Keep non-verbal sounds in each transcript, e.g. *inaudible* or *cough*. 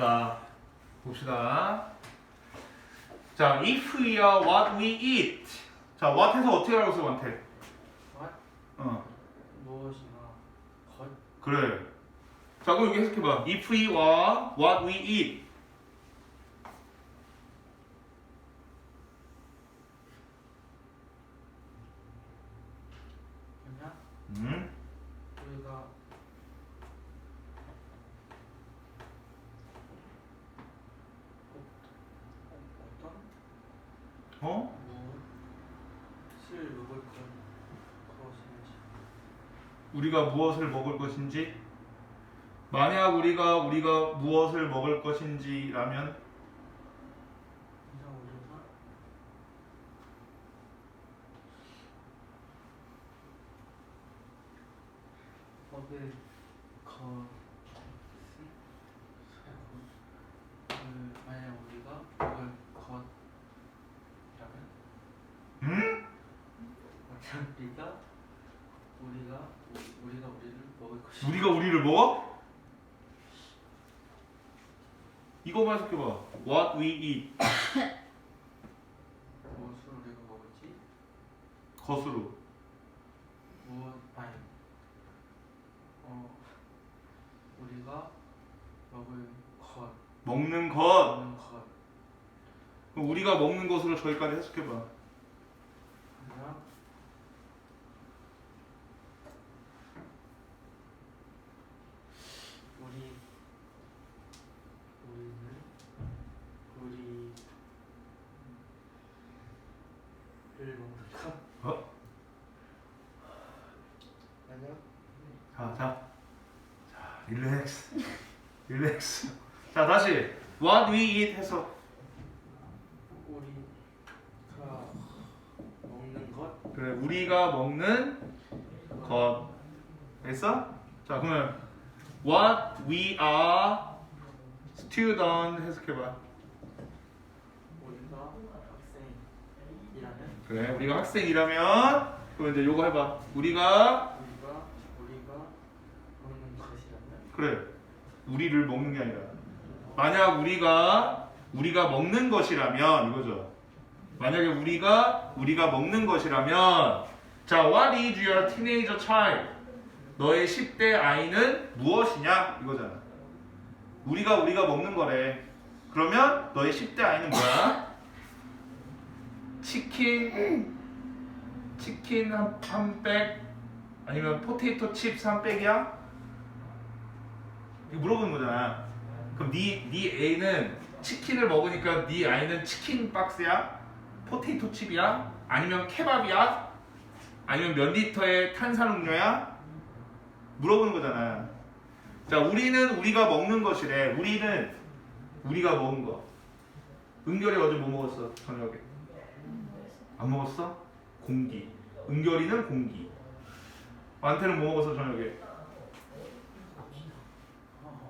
자, 봅시다. 자, if we are what we eat. 자, what 해서 어떻게 하라고 써, what? what? 어, 무엇이나 것 그래. 자, 그럼 여기 해석해봐. If we are what we eat. 그냥 음? 우리가 어떤 어? 무엇을 먹을 것 것인지. 우리가 무엇을 먹을 것인지? 만약 우리가 우리가 무엇을 먹을 것인지라면? 그냥 우리가 먹을 것은 그 만약 우리가 먹을 것이라면 음? 만약 우리가 우리가 우리- 우리가 우리를 먹을 것이 우리가 우리를 먹어? 이거만 해석해봐. What we eat. *coughs* 무엇을 우리가 먹을지 것으로. 무엇 아니 어 우리가 먹을 것 먹는 것. 먹는 것 그럼 우리가 먹는 것으로 저기까지 해석해봐. 그냥 우리 우리는 우리를 먹는 것 어? 만약 자, 자. 자, 릴렉스. 릴렉스. 자, 다시. What we eat 해서. 우리가 먹는 것 그래, 우리가 먹는 것. 됐어? 자, 그러면 What we are student 해석해봐. 우리가 학생이라면 그래, 우리가 학생이라면 그럼 이제 요거 해봐. 우리가 먹는 것이라면 그래, 우리를 먹는 게 아니라 만약 우리가 우리가 먹는 것이라면 이거죠. 만약에 우리가 우리가 먹는 것이라면 자, what is your teenager child? 너의 10대 아이는 무엇이냐? 이거잖아. 우리가 우리가 먹는 거래. 그러면 너의 10대 아이는 뭐야? 치킨 치킨 한, 한 백? 아니면 포테이토 칩스 한 백이야? 물어보는 거잖아. 그럼 네, 네 애는 치킨을 먹으니까 네 아이는 치킨 박스야? 포테이토 칩이야? 아니면 케밥이야? 아니면 몇 리터의 탄산음료야? 물어보는 거잖아. 자, 우리는 우리가 먹는 것이래. 우리는 우리가 먹은 거. 은결이 어제 뭐 먹었어? 저녁에. 안 먹었어? 공기. 은결이는 공기. 완태는 뭐 먹었어 저녁에?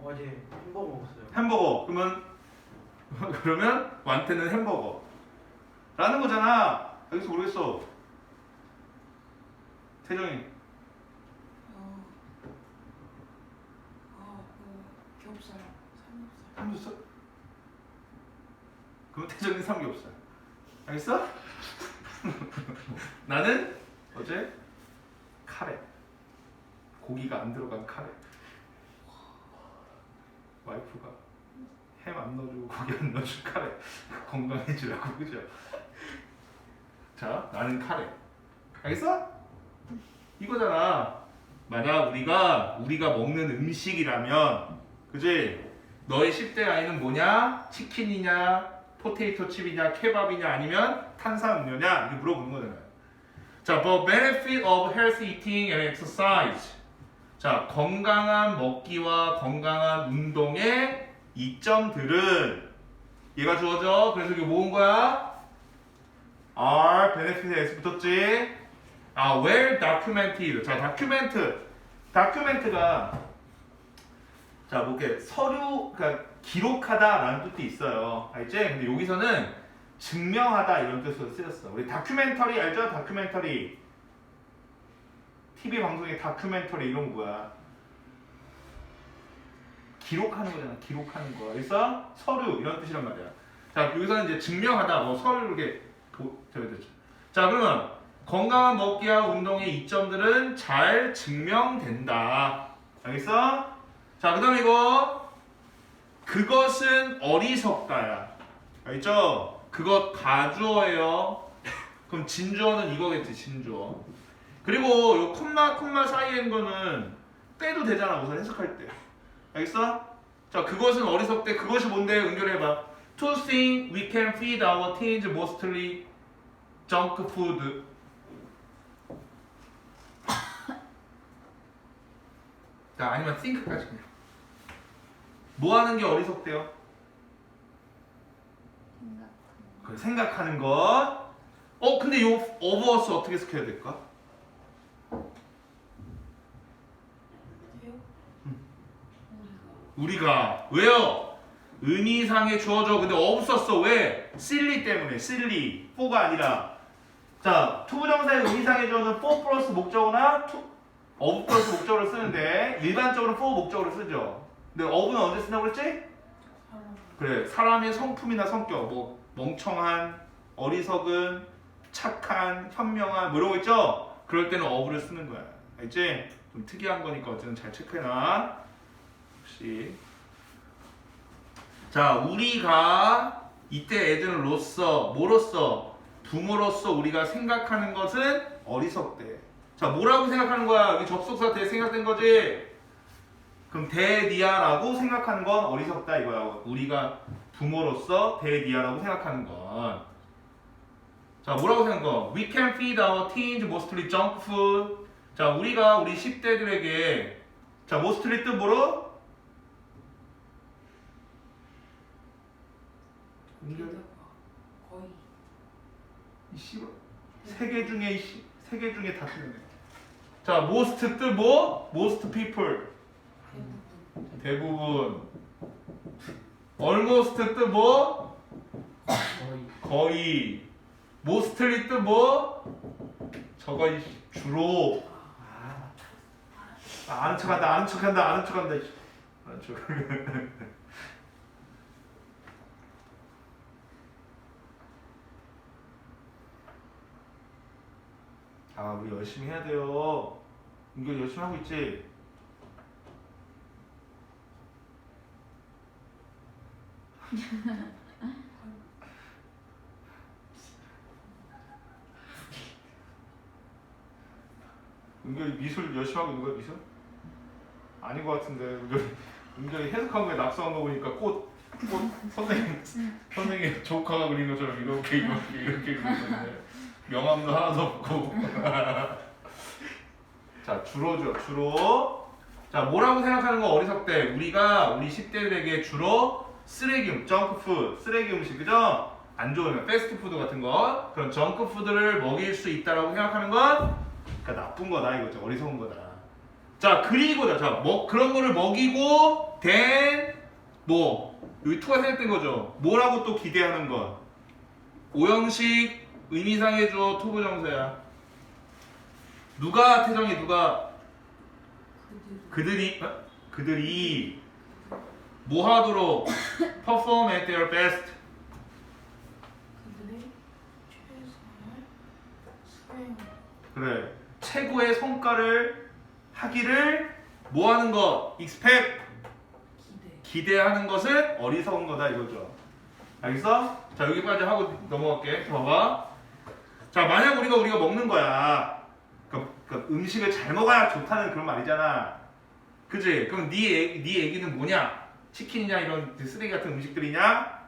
어, 어제 햄버거 먹었어요. 햄버거. 그러면 *laughs* 그러면 완태는 햄버거. 라는 거잖아. 여기서 모르겠어. 태정이. 어, 어, 그 겹살, 삼겹살. 삼겹살? 그럼 태정이 삼겹살. 알겠어? *laughs* 나는 어제 카레. 고기가 안 들어간 카레. 와이프가 햄 안 넣어주고 고기 안 넣어준 카레. 건강해지라고 그죠? 자, 나는 카레. 알겠어? 이거잖아. 만약 우리가 우리가 먹는 음식이라면, 그지? 너의 10대 아이는 뭐냐? 치킨이냐? 포테이토 칩이냐? 케밥이냐? 아니면 탄산음료냐? 이렇게 물어보는 거잖아요. 자, the benefit of healthy eating and exercise. 자, 건강한 먹기와 건강한 운동의 이점들은 얘가 주어져. 그래서 이게 모은 거야? are benefit에 S 붙었지? 아, well documented. 자, 다큐멘트. 다큐멘트가 자, 뭐 이렇게 서류, 그러니까 기록하다라는 뜻이 있어요. 알지? 근데 여기서는 증명하다 이런 뜻으로 쓰였어. 우리 다큐멘터리 알죠? 다큐멘터리. TV 방송의 다큐멘터리 이런 거 뭐야? 기록하는 거잖아. 기록하는 거. 그래서 서류 이런 뜻이란 말이야. 자 여기서는 이제 증명하다 뭐 서류 이렇게 도, 저기 됐죠. 자 그러면 건강한 먹기와 운동의 이점들은 잘 증명된다. 알겠어? 자 그 다음에 이거 그것은 어리석다야. 알죠? 그것 가주어예요. 그럼 진주어는 이거겠지 진주어. 그리고 요 콤마 콤마 있는 거는 빼도 되잖아 우선 해석할 때. 알겠어? 자 그것은 어리석대 그것이 뭔데 연결해봐. To think we can feed our teens mostly junk food. *coughs* 자 아니면 think까지 그냥. 뭐 하는 게 어리석대요? 생각. 그 생각하는 것. 어 근데 요 어버스 어떻게 해석해야 될까? 돼요? 우리가 왜요? 의미상에 주어져 근데 썼어 왜? silly 때문에 silly 4가 아니라 자 투부정사의 의미상에 주어는 for 플러스 목적어나 to, 어부 플러스 목적어를 쓰는데 일반적으로 for 목적어를 쓰죠 근데 어부는 언제 쓴다고 그랬지? 그래 사람의 성품이나 성격 뭐 멍청한 어리석은 착한 현명한 뭐 이런 거 있죠? 그럴 때는 어부를 쓰는 거야 알지? 좀 특이한 거니까 어쨌든 잘 체크해놔 혹 시. 자 우리가 이때 애들로서 뭐로서? 부모로서 우리가 생각하는 것은 어리석대. 자 뭐라고 생각하는 거야? 여기 접속사 대 생각된 거지? 그럼 대니아라고 생각하는 건 어리석다 이거야. 우리가 부모로서 대니아라고 생각하는 건. 자, 뭐라고 생각한 거? We can feed our teens mostly junk food. 자, 우리가 우리 10대들에게 자, mostly 뜻 뭐로? 게다가 거의 이 씨발 세개 중에 세개 중에 다 틀리네. 자, most 뜻 뭐? most people. 대부분 almost 뜻 뭐? 거의 거의. mostly 뜻 뭐? 저거 이 주로. 아 아, 아는 척한다, 아는 척한다, 아는 척한다. 이씨. 아는 척. *laughs* 아, 우리 열심히 해야 돼요. 이거 열심히 하고 있지. *laughs* 은결이 미술 열심히 하고 있는 거야 미술? 아닌 것 같은데 은결이 은결이 해석한 거에 낙서한 거 보니까 꽃, 꽃 선생님 선생님 조카가 그린 것처럼 이렇게 이렇게 이렇게 그리고 있는데 명암도 하나도 없고. *laughs* 자 주로죠 주로. 자 뭐라고 생각하는 거 어리석대 우리가 우리 10대들에게 주로 쓰레기 음, 정크푸드 쓰레기 음식 그죠? 안 좋으면 패스트푸드 같은 거. 그런 정크푸드를 먹일 수 있다라고 생각하는 건 그러니까 나쁜 거다 이거죠 어리석은 거다. 자 그리고 자 뭐, 그런 거를 먹이고 된 뭐 여기 투가 생각된 거죠. 뭐라고 또 기대하는 건 오형식 의미상의 주어 투부정사야 누가 태정이 누가 그들이 그들이 어? 그들이 뭐 하도록 perform at their best 그들의 최선을 수행 그래 최고의 성과를 하기를 뭐 하는 거 expect 기대 기대하는 것은 어리석은 거다 이거죠. 알겠어? 자 여기까지 하고 넘어갈게. 봐봐. 자 만약 우리가 우리가 먹는 거야. 그, 그 음식을 잘 먹어야 좋다는 그런 말이잖아. 그지? 그럼 네, 애, 네 애기는 뭐냐? 치킨이냐 이런 쓰레기 같은 음식들이냐?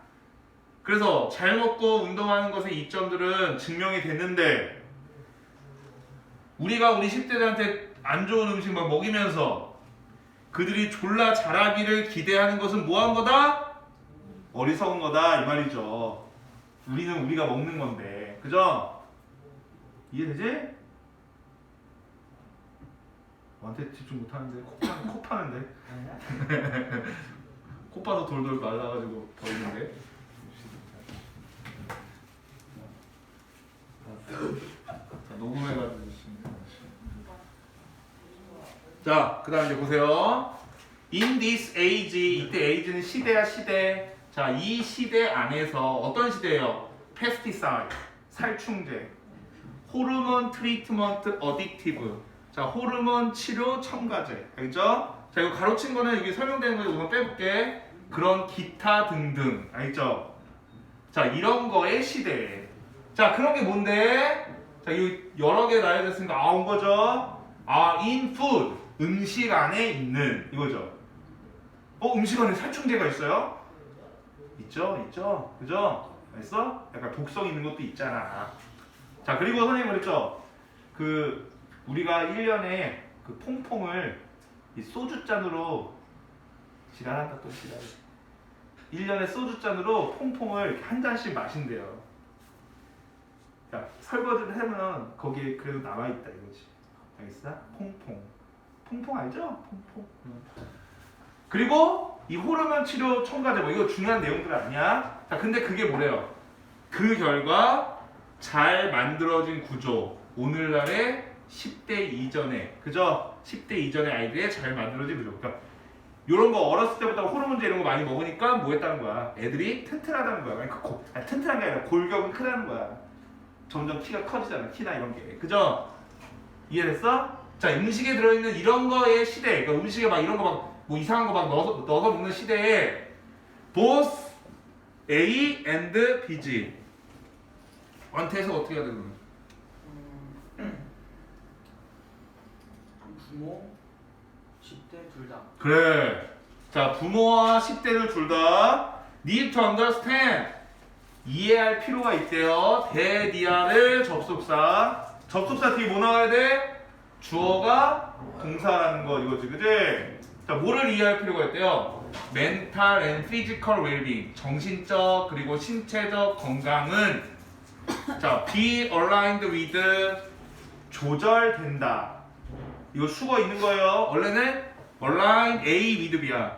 그래서 잘 먹고 운동하는 것의 이점들은 증명이 됐는데 우리가 우리 10대들한테 안 좋은 음식 막 먹이면서 그들이 졸라 잘하기를 기대하는 것은 뭐한 거다? 어리석은 거다 이 말이죠. 우리는 우리가 먹는 건데, 그죠? 이해되지? 나한테 집중 못하는데 코, 파, 코 파는데 아니야 *laughs* 코 파서 돌돌 말라가지고 버리는데. 자, 녹음해가지고 지금. 자, 그 다음 이제 보세요. In this age 이때 age는 시대야 시대. 자, 이 시대 안에서 어떤 시대예요? pesticide 살충제. 호르몬 트리트먼트 어딕티브. 자, 호르몬 치료 첨가제. 알죠? 자, 이거 가로친 거는 이게 설명되는 거 이거 빼볼게. 그런 기타 등등. 알죠? 자, 이런 거의 시대. 자, 그런 게 뭔데? 자, 이 여러 개 나열됐으니까 아 온 거죠. 아, food. 음식 안에 있는 이거죠. 어, 음식 안에 살충제가 있어요? 있죠, 있죠, 그죠? 알았어? 약간 독성 있는 것도 있잖아. 자, 그리고 선생님 그랬죠? 그 우리가 1년에 그 퐁퐁을 이 소주잔으로 지랄한다 또 지랄. 1년에 소주잔으로 퐁퐁을 한 잔씩 마신대요. 야, 설거지를 하면 거기에 그래도 남아 있다 이거지. 알겠어? 퐁퐁. 퐁퐁 알죠? 퐁퐁. 그리고 이 호르몬 치료 첨가제 뭐 이거 중요한 내용들 아니야. 자, 근데 그게 뭐래요? 그 결과 잘 만들어진 구조. 오늘날의 10대 이전에 그죠? 10대 이전의 아이들의 잘 만들어진 구조. 그러니까 이런 거 어렸을 때부터 호르몬제 이런 거 많이 먹으니까 뭐 했다는 거야? 애들이 튼튼하다는 거야. 그러니까 고, 아니, 튼튼한 게 아니라 골격은 크다는 거야. 점점 키가 커지잖아. 키나 이런 게. 그죠? 이해됐어? 자, 음식에 들어있는 이런 거의 시대. 그러니까 음식에 막 이런 거 막 뭐 이상한 거 막 넣어서, 넣어서 먹는 시대에 both A and B 지. 원태에서 어떻게 해야 되는 음, 부모 10대 둘 다. 그래. 자, 부모와 10대를 둘 다 need to understand. 이해할 필요가 있대요. 대디아를 접속사. 접속사 뒤에 뭐 나와야 돼? 주어가 동사라는 거 이거지, 그지? 자, 뭐를 이해할 필요가 있대요? mental and physical well-being. 정신적 그리고 신체적 건강은 자, be aligned with 조절된다. 이거 수거 있는 거예요. 원래는 align A with B야.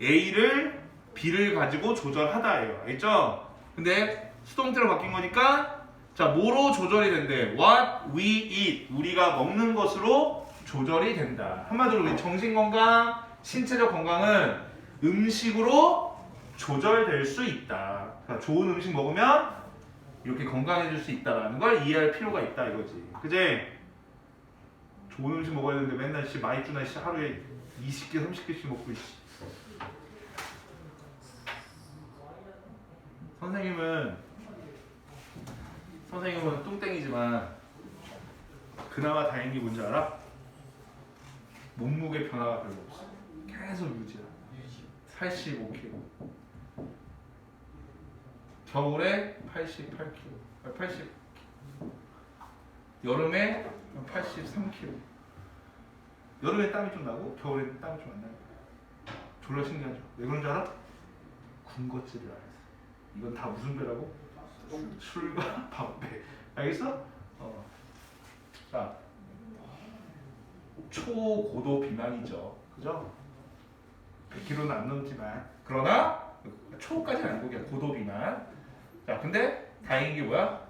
A를 B를 가지고 조절하다예요. 알죠? 근데 수동태로 바뀐 거니까 자, 뭐로 조절이 된대? What we eat. 우리가 먹는 것으로 조절이 된다. 한마디로 우리 정신 건강, 신체적 건강은 음식으로 조절될 수 있다. 좋은 음식 먹으면 이렇게 건강해질 수 있다라는 걸 이해할 필요가 있다 이거지. 그제? 좋은 음식 먹어야 되는데 맨날 씨 마이쮸나 씨 하루에 20개 30개씩 먹고 있지. 선생님은 선생님은 뚱땡이지만 그나마 다행인 게 뭔지 알아? 몸무게 변화가 별로 없어. 계속 유지야. 85kg. 겨울에 88kg. 80. 여름에 83kg. 여름에 땀이 좀 나고 겨울에 땀이 좀 안 나요. 졸라 신기하죠. 왜 그런 줄 알아? 군것질을 안 했어. 이건 다 무슨 배라고? 술과 *laughs* 밥배. 알겠어? 어. 자, 초고도 비만이죠. 그죠? 100kg는 안 넘지만 그러나 초까지는 아니고 그냥 고도 비만. 자, 근데 다행인 게 뭐야?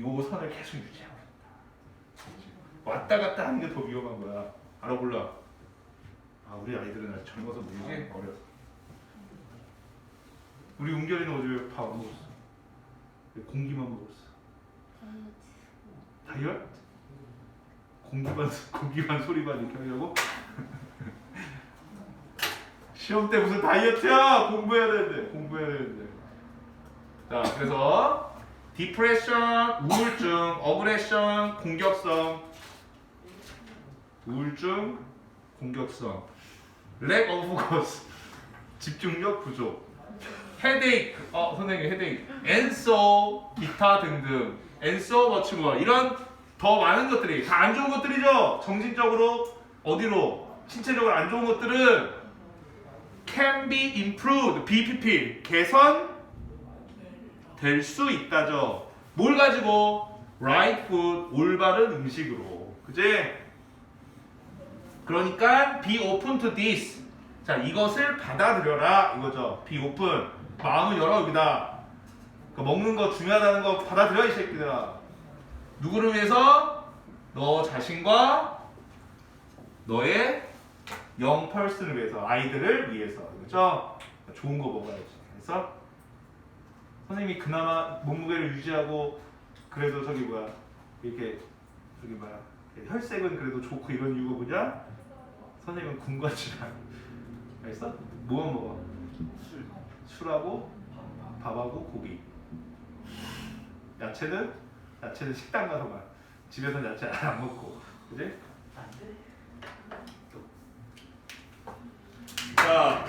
요 선을 계속 유지하고 있다. 왔다 갔다 하는 게 더 위험한 거야. 알아 몰라. 아 우리 아이들은 아직 젊어서 모르지 어려서. 우리 은결이는 어제 밥 안 먹었어. 공기만 먹었어. 다이어트? 공기만 *laughs* 공기만 소리만 이렇게 하려고? *laughs* 시험 때 무슨 다이어트야? 공부해야 되는데 공부해야 되는데. 자 그래서 디프레션, 우울증, 어그레션, 공격성, 우울증, 공격성, 렉 오브 포커스, 집중력 부족, 헤데이크, 어 선생님 헤데이크, 엔소, 기타 등등, 엔소 머치뭐 이런 더 많은 것들이 다 안 좋은 것들이죠. 정신적으로 어디로? 신체적으로 안 좋은 것들은 can be improved, BPP 개선 될 수 있다죠. 뭘 가지고 right food 올바른 음식으로, 그제? 그러니까 be open to this. 자 이것을 받아들여라 이거죠. be open. 마음을 열어 여기다. 그 먹는 거 중요하다는 거 받아들여 이 새끼들아. 누구를 위해서? 너 자신과 너의 영 펄슨을 위해서 아이들을 위해서 그렇죠? 좋은 거 먹어야지. 그래서 선생님이 그나마 몸무게를 유지하고 그래도 저기 뭐야 이렇게 저기 뭐야 혈색은 그래도 좋고 이런 이유가 뭐냐? 선생님은 군것이랑 알겠어? 뭐만 먹어? 술. 술하고 밥하고 고기. 야채는 야채는 식당 가서만. 집에서 야채 안 먹고. 그지? 자.